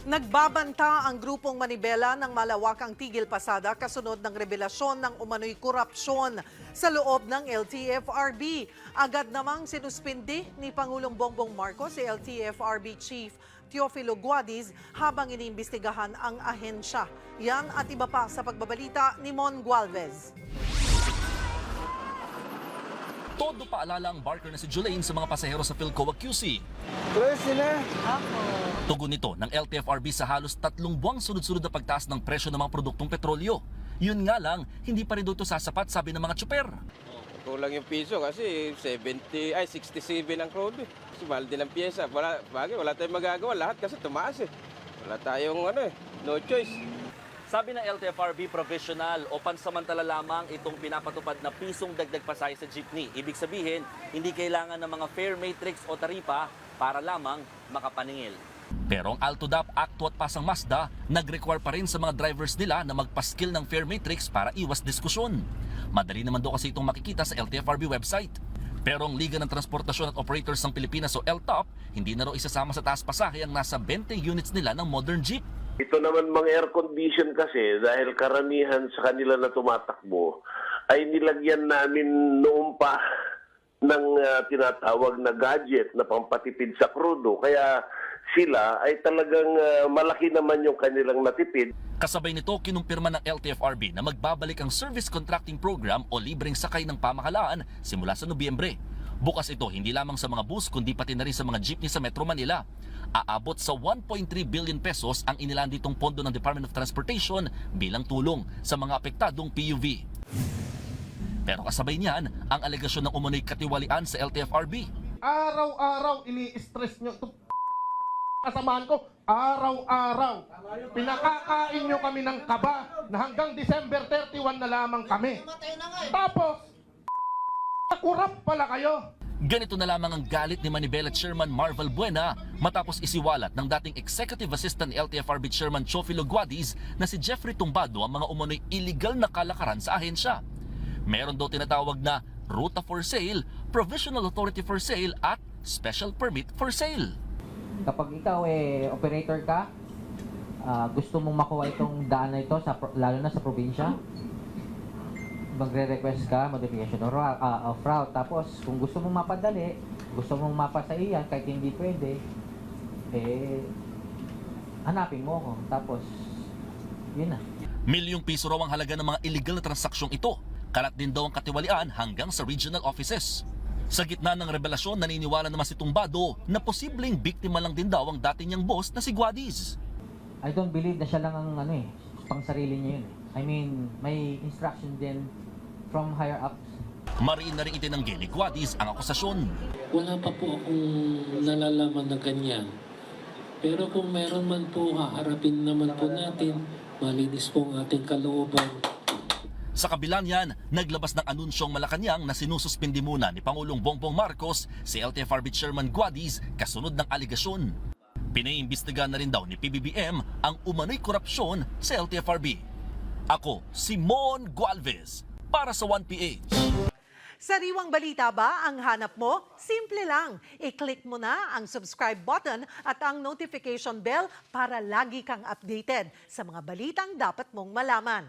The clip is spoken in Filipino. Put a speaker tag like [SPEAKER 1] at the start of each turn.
[SPEAKER 1] Nagbabanta ang grupong Manibela ng malawakang tigil pasada kasunod ng revelasyon ng umano'y korupsyon sa loob ng LTFRB. Agad namang sinuspindi ni Pangulong Bongbong Marcos si LTFRB Chief Teofilo Guadis habang iniimbestigahan ang ahensya. Yan at iba pa sa pagbabalita ni Mon Gualvez.
[SPEAKER 2] Todo paalala ang barker na si Julaine sa mga pasahero sa Philcoa QC.
[SPEAKER 3] Tuloy sila.
[SPEAKER 2] Tugon nito ng LTFRB sa halos tatlong buwang sunod-sunod na pagtaas ng presyo ng mga produktong petrolyo. Yun nga lang, hindi pa rin doon ito sasapat sabi ng mga tsuper.
[SPEAKER 3] Kulang yung piso kasi 70, ay 67 ang crude. eh. Kasi mahal din ang pyesa. Wala, bagay, wala tayong magagawa. Lahat kasi tumaas eh. Wala tayong ano eh, no choice.
[SPEAKER 2] Sabi ng LTFRB, provisional o pansamantala lamang itong pinapatupad na pisong dagdag pasay sa jeepney. Ibig sabihin, hindi kailangan ng mga fare matrix o taripa para lamang makapaningil. Pero ang AltoDAP, Acto at Pasang Mazda, nag-require pa rin sa mga drivers nila na magpaskill ng fare matrix para iwas diskusyon. Madali naman daw kasi itong makikita sa LTFRB website. Pero ang Liga ng Transportasyon at Operators ng Pilipinas o LTOP, hindi na raw isasama sa taas pasahe ang nasa 20 units nila ng modern jeep.
[SPEAKER 4] Ito naman mga air condition kasi dahil karamihan sa kanila na tumatakbo ay nilagyan namin noon pa ng ah, tinatawag na gadget na pampatipid sa krudo. Kaya sila ay talagang ah, malaki naman yung kanilang natipid.
[SPEAKER 2] Kasabay nito, kinumpirma ng LTFRB na magbabalik ang Service Contracting Program o libreng sakay ng pamahalaan simula sa Nobyembre. Bukas ito hindi lamang sa mga bus kundi pati na rin sa mga jeepney sa Metro Manila. Aabot sa 1.3 billion pesos ang inilaan ditong pondo ng Department of Transportation bilang tulong sa mga apektadong PUV. Pero kasabay niyan, ang alegasyon ng umunoy katiwalian sa LTFRB.
[SPEAKER 5] araw-araw ini-stress nyo ito kasamahan ko araw-araw pinakakain nyo kami ng kaba na hanggang December 31 na lamang kami tapos kurap pala kayo
[SPEAKER 2] Ganito na lamang ang galit ni Manibela Chairman Marvel Buena matapos isiwalat ng dating Executive Assistant LTFRB Chairman Chofilo Guadis na si Jeffrey Tumbado ang mga umunoy illegal na kalakaran sa ahensya. Meron daw tinatawag na Ruta for Sale, Provisional Authority for Sale at Special Permit for Sale.
[SPEAKER 6] kapag ikaw eh operator ka, ah, gusto mong makuha itong daan na ito sa lalo na sa probinsya, magre-request ka modification of route, ah, of route. Tapos kung gusto mong mapadali, gusto mong mapasa iyan kahit hindi pwede, eh hanapin mo ako. Tapos yun na.
[SPEAKER 2] Milyong piso raw ang halaga ng mga illegal na transaksyong ito. Kalat din daw ang katiwalian hanggang sa regional offices. Sa gitna ng revelasyon, naniniwala naman si Tumbado na posibleng biktima lang din daw ang dati niyang boss na si Guadis.
[SPEAKER 6] I don't believe na siya lang ang ano eh, pang sarili niya yun. eh. I mean, may instruction din from higher ups
[SPEAKER 2] Mariin na rin itinanggi ni Guadis ang akusasyon.
[SPEAKER 7] Wala pa po akong nalalaman na ganyan. Pero kung meron man po, haharapin naman po natin. Malinis po ang ating kalooban.
[SPEAKER 2] Sa kabila niyan, naglabas ng anunsyong Malacanang na sinususpindi muna ni Pangulong Bongbong Marcos si LTFRB Chairman Guadis kasunod ng aligasyon. Pinaimbestigahan na rin daw ni PBBM ang umano'y korupsyon sa LTFRB. Ako, Simon Gualvez, para sa 1PH.
[SPEAKER 1] Sariwang balita ba ang hanap mo? Simple lang. I-click mo na ang subscribe button at ang notification bell para lagi kang updated sa mga balitang dapat mong malaman.